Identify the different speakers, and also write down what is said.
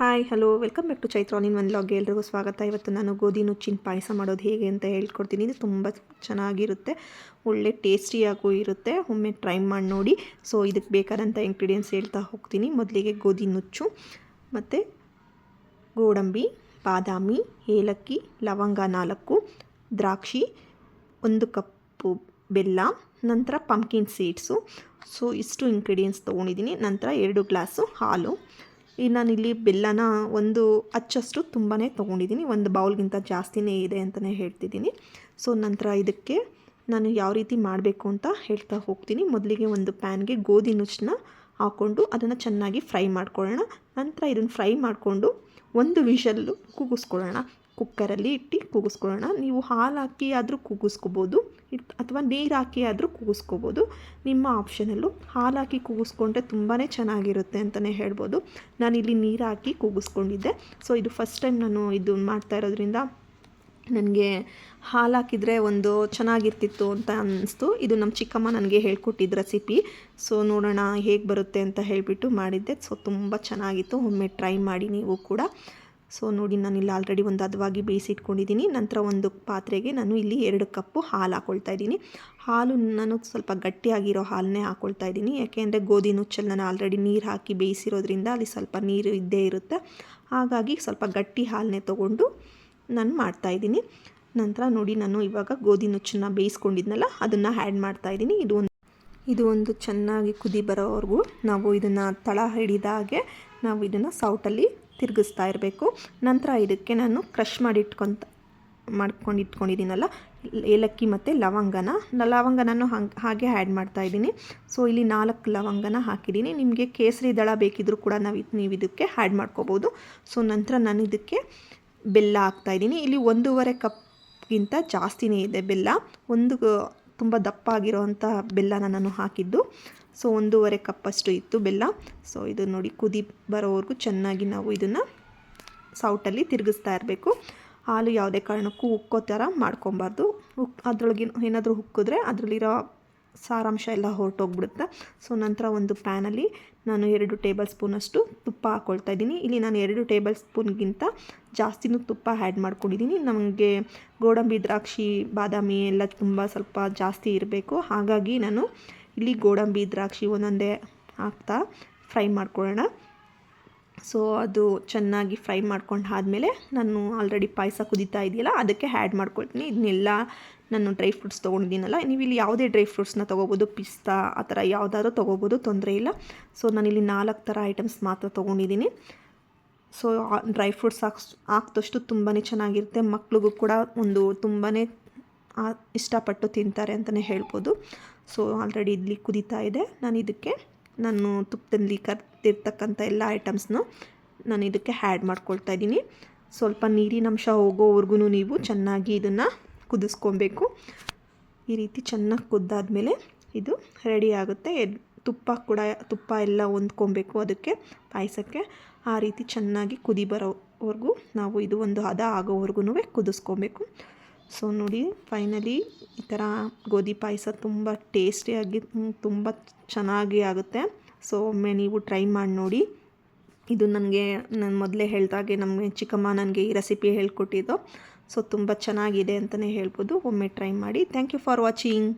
Speaker 1: Hi hello welcome back to Chaitra ನಿನ್ನ ಒಂದು log ಎಲ್ರಿಗೂ ಸ್ವಾಗತ. ಇವತ್ತು ನಾನು ಗೋಧಿ ನುಚ್ಚಿನ ಪಾಯಸ ಮಾಡೋದು ಹೇಗೆ ಅಂತ ಹೇಳ್ಕೊಡ್ತೀನಿ. ಇದು ತುಂಬ ಚೆನ್ನಾಗಿರುತ್ತೆ. ಒಳ್ಳೆ ಟೇಸ್ಟಿಯಾಗೂ ಇರುತ್ತೆ. ಒಮ್ಮೆ ಟ್ರೈ ಮಾಡಿ ನೋಡಿ. ಸೊ ಇದಕ್ಕೆ ಬೇಕಾದಂಥ ಇಂಗ್ರೀಡಿಯೆಂಟ್ಸ್ ಹೇಳ್ತಾ ಹೋಗ್ತೀನಿ. ಮೊದಲಿಗೆ ಗೋಧಿ ನುಚ್ಚು, ಮತ್ತು ಗೋಡಂಬಿ, ಬಾದಾಮಿ, ಏಲಕ್ಕಿ, ಲವಂಗ ನಾಲ್ಕು, ದ್ರಾಕ್ಷಿ, ಒಂದು ಕಪ್ಪು ಬೆಲ್ಲ, ನಂತರ ಪಂಪ್ಕಿನ್ ಸೀಡ್ಸು ಸೊ ಇಷ್ಟು ಇಂಗ್ರೀಡಿಯೆಂಟ್ಸ್ ತೊಗೊಂಡಿದ್ದೀನಿ. ನಂತರ ಎರಡು ಗ್ಲಾಸು ಹಾಲು ಈಗ ನಾನಿಲ್ಲಿ ಬೆಲ್ಲನ ಒಂದು ಅಚ್ಚಷ್ಟು ತುಂಬಾ ತೊಗೊಂಡಿದ್ದೀನಿ ಒಂದು ಬೌಲ್ಗಿಂತ ಜಾಸ್ತಿನೇ ಇದೆ ಅಂತಲೇ ಹೇಳ್ತಿದ್ದೀನಿ ಸೊ ನಂತರ ಇದಕ್ಕೆ ನಾನು ಯಾವ ರೀತಿ ಮಾಡಬೇಕು ಅಂತ ಹೇಳ್ತಾ ಹೋಗ್ತೀನಿ. ಮೊದಲಿಗೆ ಒಂದು ಪ್ಯಾನ್ಗೆ ಗೋಧಿ ನುಚ್ಚನ್ನ ಹಾಕ್ಕೊಂಡು ಅದನ್ನು ಚೆನ್ನಾಗಿ ಫ್ರೈ ಮಾಡ್ಕೊಳ್ಳೋಣ. ನಂತರ ಇದನ್ನು ಫ್ರೈ ಮಾಡಿಕೊಂಡು ಒಂದು ವಿಷಲ್ಲು ಕೂಗಿಸ್ಕೊಳ್ಳೋಣ ಕುಕ್ಕರಲ್ಲಿ ಇಟ್ಟು ಕೂಗಿಸ್ಕೊಳ್ಳೋಣ. ನೀವು ಹಾಲು ಹಾಕಿ ಆದರೂ ಕೂಗಿಸ್ಕೋಬೋದು ಅಥವಾ ನೀರು ಹಾಕಿ ಆದರೂ ಕೂಗಿಸ್ಕೋಬೋದು. ನಿಮ್ಮ ಆಪ್ಷನಲ್ಲು ಹಾಲು ಹಾಕಿ ಕೂಗಿಸ್ಕೊಂಡ್ರೆ ತುಂಬಾ ಚೆನ್ನಾಗಿರುತ್ತೆ ಅಂತಲೇ ಹೇಳ್ಬೋದು. ನಾನಿಲ್ಲಿ ನೀರು ಹಾಕಿ ಕೂಗಿಸ್ಕೊಂಡಿದ್ದೆ. ಸೊ, ಇದು ಫಸ್ಟ್ ಟೈಮ್ ನಾನು ಇದು ಮಾಡ್ತಾ ಇರೋದ್ರಿಂದ ನನಗೆ ಹಾಲು ಹಾಕಿದರೆ ಒಂದು ಚೆನ್ನಾಗಿರ್ತಿತ್ತು ಅಂತ ಅನ್ನಿಸ್ತು ಇದು ನಮ್ಮ ಚಿಕ್ಕಮ್ಮ ನನಗೆ ಹೇಳ್ಕೊಟ್ಟಿದ್ದು ರೆಸಿಪಿ ಸೊ, ನೋಡೋಣ ಹೇಗೆ ಬರುತ್ತೆ ಅಂತ ಹೇಳಿಬಿಟ್ಟು ಮಾಡಿದ್ದೆ. ಸೊ, ತುಂಬ ಚೆನ್ನಾಗಿತ್ತು. ಒಮ್ಮೆ ಟ್ರೈ ಮಾಡಿ ನೀವು ಕೂಡ. ಸೊ ನೋಡಿ ನಾನು ಇಲ್ಲಿ ಆಲ್ರೆಡಿ ಒಂದು ಹದವಾಗಿ ಬೇಯಿಸಿಟ್ಕೊಂಡಿದ್ದೀನಿ. ನಂತರ ಒಂದು ಪಾತ್ರೆಗೆ ನಾನು ಇಲ್ಲಿ ಎರಡು ಕಪ್ಪು ಹಾಲು ಹಾಕ್ಕೊಳ್ತಾ ಇದ್ದೀನಿ. ಹಾಲು ನಾನು ಸ್ವಲ್ಪ ಗಟ್ಟಿಯಾಗಿರೋ ಹಾಲನ್ನೇ ಹಾಕ್ಕೊಳ್ತಾ ಇದ್ದೀನಿ. ಯಾಕೆಂದರೆ ಗೋಧಿ ನುಚ್ಚಲ್ಲಿ ನಾನು ಆಲ್ರೆಡಿ ನೀರು ಹಾಕಿ ಬೇಯಿಸಿರೋದ್ರಿಂದ ಅಲ್ಲಿ ಸ್ವಲ್ಪ ನೀರು ಇದ್ದೇ ಇರುತ್ತೆ. ಹಾಗಾಗಿ ಸ್ವಲ್ಪ ಗಟ್ಟಿ ಹಾಲನ್ನೇ ತೊಗೊಂಡು ನಾನು ಮಾಡ್ತಾಯಿದ್ದೀನಿ ನಂತರ ನೋಡಿ, ನಾನು ಇವಾಗ ಗೋಧಿ ನುಚ್ಚನ್ನ ಬೇಯಿಸ್ಕೊಂಡಿದ್ನಲ್ಲ, ಅದನ್ನು ಆ್ಯಡ್ ಮಾಡ್ತಾಯಿದ್ದೀನಿ ಇದು ಒಂದು ಇದು ಒಂದು ಚೆನ್ನಾಗಿ ಕುದಿ ಬರೋವರೆಗೂ ನಾವು ಇದನ್ನು ತಳ ಹಿಡಿದಾಗೆ ನಾವು ಇದನ್ನು ಸೌಟಲ್ಲಿ ತಿರುಗಿಸ್ತಾ ಇರಬೇಕು. ನಂತರ ಇದಕ್ಕೆ ನಾನು ಕ್ರಷ್ ಮಾಡಿ ಇಟ್ಕೊತ ಮಾಡ್ಕೊಂಡು ಇಟ್ಕೊಂಡಿದ್ದೀನಲ್ಲ ಏಲಕ್ಕಿ ಮತ್ತು ಲವಂಗನ. ಲವಂಗನೂ ಹಂಗೆ, ಹಾಗೆ ಆ್ಯಡ್ ಮಾಡ್ತಾ ಇದ್ದೀನಿ. ಸೊ ಇಲ್ಲಿ ನಾಲ್ಕು ಲವಂಗನ ಹಾಕಿದ್ದೀನಿ. ನಿಮಗೆ ಕೇಸರಿ ದಳ ಬೇಕಿದ್ದರೂ ಕೂಡ ನಾವು ನೀವು ಇದಕ್ಕೆ ಆ್ಯಡ್ ಮಾಡ್ಕೋಬೋದು. ಸೊ ನಂತರ ನಾನು ಇದಕ್ಕೆ ಬೆಲ್ಲ ಹಾಕ್ತಾಯಿದ್ದೀನಿ ಇಲ್ಲಿ ಒಂದೂವರೆ ಕಪ್ಗಿಂತ ಜಾಸ್ತಿನೇ ಇದೆ ಬೆಲ್ಲ. ಒಂದು, ತುಂಬ ದಪ್ಪ ಆಗಿರೋವಂಥ ಬೆಲ್ಲನ ನಾನು ಹಾಕಿದ್ದು. ಸೊ ಒಂದೂವರೆ ಕಪ್ಪಷ್ಟು ಇತ್ತು ಬೆಲ್ಲ. ಸೊ ಇದು ನೋಡಿ ಕುದಿ ಬರೋವರೆಗೂ ಚೆನ್ನಾಗಿ ನಾವು ಇದನ್ನು ಸೌಟಲ್ಲಿ ತಿರುಗಿಸ್ತಾ ಇರಬೇಕು. ಹಾಲು ಯಾವುದೇ ಕಾರಣಕ್ಕೂ ಉಕ್ಕೋ ಥರ ಮಾಡ್ಕೊಬಾರ್ದು. ಉಕ್, ಅದರೊಳಗೆ ಏನಾದರೂ ಉಕ್ಕಿದ್ರೆ ಅದರಲ್ಲಿರೋ ಸಾರಾಂಶ ಎಲ್ಲ ಹೊರಟೋಗ್ಬಿಡುತ್ತೆ. ಸೊ ನಂತರ ಒಂದು ಪ್ಯಾನಲ್ಲಿ ನಾನು ಎರಡು ಟೇಬಲ್ ಸ್ಪೂನಷ್ಟು ತುಪ್ಪ ಹಾಕ್ಕೊಳ್ತಾ ಇದ್ದೀನಿ. ಇಲ್ಲಿ ನಾನು ಎರಡು ಟೇಬಲ್ ಸ್ಪೂನ್ಗಿಂತ ಜಾಸ್ತಿನೂ ತುಪ್ಪ ಆ್ಯಡ್ ಮಾಡ್ಕೊಂಡಿದ್ದೀನಿ. ನಮಗೆ ಗೋಡಂಬಿ, ದ್ರಾಕ್ಷಿ, ಬಾದಾಮಿ ಎಲ್ಲ ತುಂಬ ಸ್ವಲ್ಪ ಜಾಸ್ತಿ ಇರಬೇಕು. ಹಾಗಾಗಿ ನಾನು ಇಲ್ಲಿ ಗೋಡಂಬಿ, ದ್ರಾಕ್ಷಿ ಒಂದೊಂದೇ ಹಾಕ್ತಾ ಫ್ರೈ ಮಾಡ್ಕೊಳ್ಳೋಣ. ಸೊ ಅದು ಚೆನ್ನಾಗಿ ಫ್ರೈ ಮಾಡ್ಕೊಂಡು ಆದಮೇಲೆ ನಾನು ಆಲ್ರೆಡಿ ಪಾಯಸ ಕುದೀತಾ ಇದೆಯಲ್ಲ, ಅದಕ್ಕೆ ಆ್ಯಡ್ ಮಾಡ್ಕೊಳ್ತೀನಿ. ಇದನ್ನೆಲ್ಲ ನಾನು ಡ್ರೈ ಫ್ರೂಟ್ಸ್ ತೊಗೊಂಡಿದ್ದೀನಲ್ಲ, ನೀವು ಇಲ್ಲಿ ಯಾವುದೇ ಡ್ರೈ ಫ್ರೂಟ್ಸ್ನ ತೊಗೋಬೋದು. ಪಿಸ್ತಾ, ಆ ಥರ ಯಾವುದಾದ್ರೂ ತೊಗೋಬೋದು, ತೊಂದರೆ ಇಲ್ಲ. ಸೊ ನಾನಿಲ್ಲಿ ನಾಲ್ಕು ಥರ ಐಟಮ್ಸ್ ಮಾತ್ರ ತೊಗೊಂಡಿದ್ದೀನಿ. ಸೊ ಡ್ರೈ ಫ್ರೂಟ್ಸ್ ಹಾಕ್ಸ್ ಹಾಕ್ದಷ್ಟು ತುಂಬಾ ಚೆನ್ನಾಗಿರುತ್ತೆ. ಮಕ್ಳಿಗೂ ಕೂಡ ಒಂದು ತುಂಬಾ ಇಷ್ಟಪಟ್ಟು ತಿಂತಾರೆ ಅಂತಲೇ ಹೇಳ್ಬೋದು. ಸೊ ಆಲ್ರೆಡಿ ಇಲ್ಲಿ ಕುದೀತಾ ಇದೆ. ನಾನು ಇದಕ್ಕೆ, ನಾನು ತುಪ್ಪದಲ್ಲಿ ಕರ್ತಿರ್ತಕ್ಕಂಥ ಎಲ್ಲ ಐಟಮ್ಸ್ನ ನಾನು ಇದಕ್ಕೆ ಆ್ಯಡ್ ಮಾಡ್ಕೊಳ್ತಾ ಇದ್ದೀನಿ. ಸ್ವಲ್ಪ ನೀರಿನಂಶ ಹೋಗೋವರೆಗೂ ನೀವು ಚೆನ್ನಾಗಿ ಇದನ್ನು ಕುದಿಸ್ಕೊಬೇಕು. ಈ ರೀತಿ ಚೆನ್ನಾಗಿ ಕುದ್ದಾದಮೇಲೆ ಇದು ರೆಡಿ ಆಗುತ್ತೆ. ತುಪ್ಪ ಕೂಡ, ತುಪ್ಪ ಎಲ್ಲ ಹೊಂದ್ಕೊಬೇಕು ಅದಕ್ಕೆ, ಪಾಯಸಕ್ಕೆ. ಆ ರೀತಿ ಚೆನ್ನಾಗಿ ಕುದಿ ಬರೋವರೆಗೂ ನಾವು ಇದು ಒಂದು ಹದ ಆಗೋವರೆಗೂ ಕುದಿಸ್ಕೊಬೇಕು. ಸೊ ನೋಡಿ ಫೈನಲಿ ಈ ಥರ ಗೋಧಿ ಪಾಯಸ ತುಂಬ ಟೇಸ್ಟಿಯಾಗಿ ತುಂಬ ಚೆನ್ನಾಗಿ ಆಗುತ್ತೆ. ಸೊ ಒಮ್ಮೆ ನೀವು ಟ್ರೈ ಮಾಡಿ ನೋಡಿ. ಇದು ನನಗೆ, ನಾನು ಮೊದಲೇ ಹೇಳ್ದಾಗೆ ನಮಗೆ ಚಿಕ್ಕಮ್ಮ ನನಗೆ ಈ ರೆಸಿಪಿ ಹೇಳ್ಕೊಟ್ಟಿದ್ದು. ಸೊ ತುಂಬ ಚೆನ್ನಾಗಿದೆ ಅಂತಲೇ ಹೇಳ್ಬೋದು. ಒಮ್ಮೆ ಟ್ರೈ ಮಾಡಿ. Thank you for watching